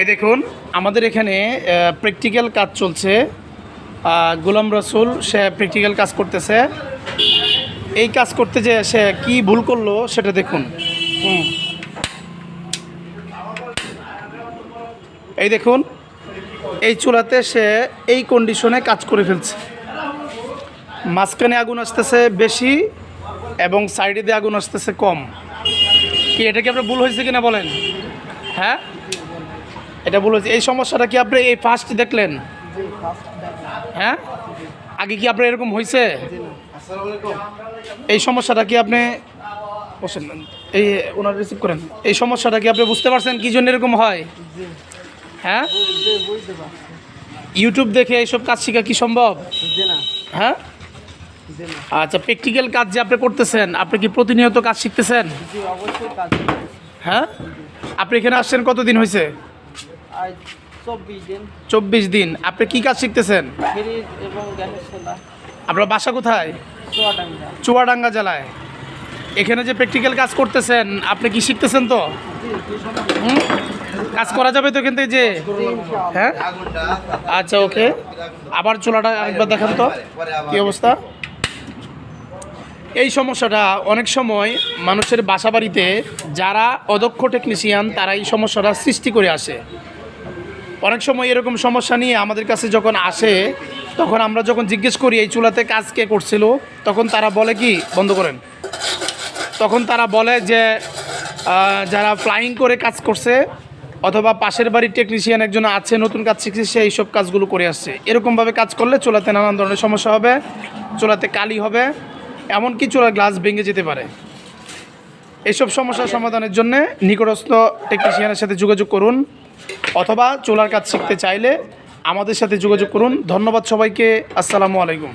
এই দেখুন, আমাদের এখানে প্র্যাকটিক্যাল কাজ চলছে। গোলাম রসুল, সে প্র্যাকটিক্যাল কাজ করতেছে। এই কাজ করতে যে সে কি ভুল করল, সেটা দেখুন। এই দেখুন, এই চুলাতে সে এই কন্ডিশনে কাজ করে ফেলছে। মাঝখানে আগুন আসতেছে বেশি এবং সাইডে দিয়ে আগুন আসতেছে কম। কি, এটা কি আপনার ভুল হয়েছে কিনা বলেন? হ্যাঁ? এটা হয়েছে এই সমস্যাটা কি আপনি এই ফার্স্ট দেখলেন? হ্যাঁ? আগে কি আপনার এরকম হয়েছে? এই সমস্যাটা কি আপনি বসেন এই ওনার রিসিভ করেন। এই সমস্যাটা কি আপনি বুঝতে পারছেন কি জন্য এরকম হয়? হ্যাঁ? ইউটিউব দেখে এইসব কাজ শেখা কি সম্ভব? হ্যাঁ? আচ্ছা প্র্যাকটিক্যাল কাজ যে আপনি করতেছেন আপনি কি প্রতিনিয়ত কাজ শিখতেছেন? হ্যাঁ? আপনি এখানে আসছেন কতদিন হয়েছে? চব্বিশ দিন। আপনি কি কাজ শিখতেছেন? আপনার বাসা কোথায়? চুয়াডাঙ্গা। জেলায়। এখানে যে প্র্যাকটিক্যাল কাজ করতেছেন আপনি কি শিখতেছেন তো? কাজ করা যাবে তো কিন্তু যে? হ্যাঁ? আচ্ছা ওকে। আবার চুলাটা আরেকবার দেখান তো। কী অবস্থা? এই সমস্যাটা অনেক সময় মানুষের বাসা বাড়িতে যারা অদক্ষ টেকনিশিয়ান তারা এই সমস্যাটা সৃষ্টি করে আসে। অনেক সময় এরকম সমস্যা নিয়ে আমাদের কাছে যখন আসে, তখন আমরা যখন জিজ্ঞেস করি, এই চুলাতে কাজ কে করছিল? তখন তারা বলে কি, বন্ধ করেন। তখন তারা বলে যে যারা ফ্লাইং করে কাজ করছে, অথবা পাশের বাড়ির টেকনিশিয়ান একজন আছে, নতুন কাজ শিখছে, সে এইসব কাজগুলো করে আসছে। এরকমভাবে কাজ করলে চুলাতে নানান ধরনের সমস্যা হবে, চুলাতে কালি হবে, এমনকি চুলার গ্লাস ভেঙে যেতে পারে। এইসব সমস্যার সমাধানের জন্য নিকটস্থ টেকনিশিয়ানের সাথে যোগাযোগ করুন। অথবা চুলার কাজ শিখতে চাইলে আমাদের সাথে যোগাযোগ করুন। ধন্যবাদ সবাইকে। আসসালামু আলাইকুম।